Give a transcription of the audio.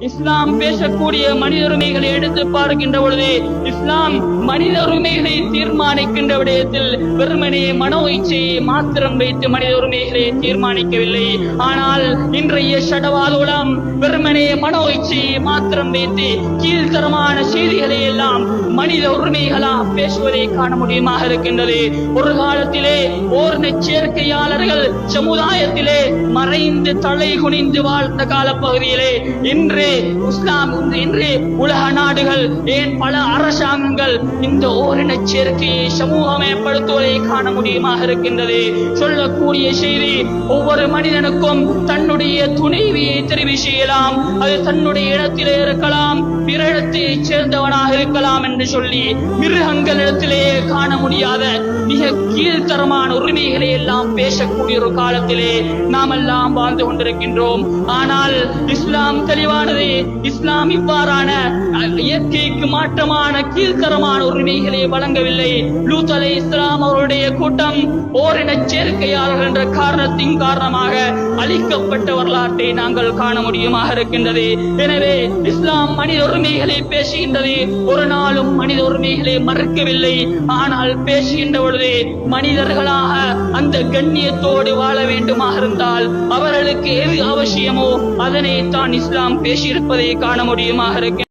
இஸ்லாம் பேசக்கூடிய மனித உரிமைகளை எடுத்து பார்க்கின்ற பொழுது இஸ்லாம் மனித உரிமைகளை தீர்மானிக்கின்ற விடயத்தில் வெறுமனே மனோ இச்சையை மாத்திரம் வைத்து மனித உரிமைகளை தீர்மானிக்கவில்லை. ஆனால் இன்றைய சடவாலுலம் வெறுமனே மனோ இச்சையை மாத்திரம் வைத்து கீழ்த்தரமான செய்திகளை எல்லாம் மனித உரிமைகளா பேசுவதை காண முடியுமாக இருக்கின்றது. ஒரு காலத்திலே ஓர்ண சேர்க்கையாளர்கள் சமுதாயத்திலே மறைந்து தலை குனிந்து வாழ்ந்த காலப்பகுதியிலே இன்று இஸ்லாம் இன்று உலக நாடுகள் ஏன் பல அரசாங்கங்கள் இந்த ஓரின சேர்க்கையை சமூகமயப்படுத்துவதை காண முடியுமாக இருக்கின்றது. சொல்லக்கூடிய செய்தி ஒவ்வொரு மனிதனுக்கும் தன்னுடைய துணைவியை தெரிவு செய்யலாம். அது தன்னுடைய இடத்திலே இருக்கலாம் பிற இடத்தை சேர்ந்தவனாக இருக்கலாம் என்று சொல்லி மிருகங்களிடத்திலே காண முடியாத மிக கீழ்த்தரமான உரிமைகளை எல்லாம் பேசக்கூடிய ஒரு காலத்திலே நாம் எல்லாம் வாழ்ந்து கொண்டிருக்கின்றோம். ஆனால் இஸ்லாம் தெளிவானது இஸ்லாம் இவ்வாறான இயற்கைக்கு மாற்றமான கீழ்த்தரமான உரிமைகளை வழங்கவில்லை. லூத் அலை இஸ்லாம் அவருடைய கூட்டம் ஓரின சேர்க்கையாளர்கள் என்ற காரணத்தின் காரணமாக அழிக்கப்பட்ட வரலாற்றை நாங்கள் காண முடியுமாக இருக்கின்றது. எனவே இஸ்லாம் மனித உரிமைகளை பேசுகின்றது. ஒரு நாளும் மனித உரிமைகளை மறுக்கவில்லை. ஆனால் ஆனால் பேசுகின்ற பொழுது மனிதர்களாக அந்த கண்ணியத்தோடு வாழ வேண்டுமாக இருந்தால் அவர்களுக்கு எது அவசியமோ அதனை தான் இஸ்லாம் பேசியிருப்பதை காண முடியுமாக இருக்கின்றது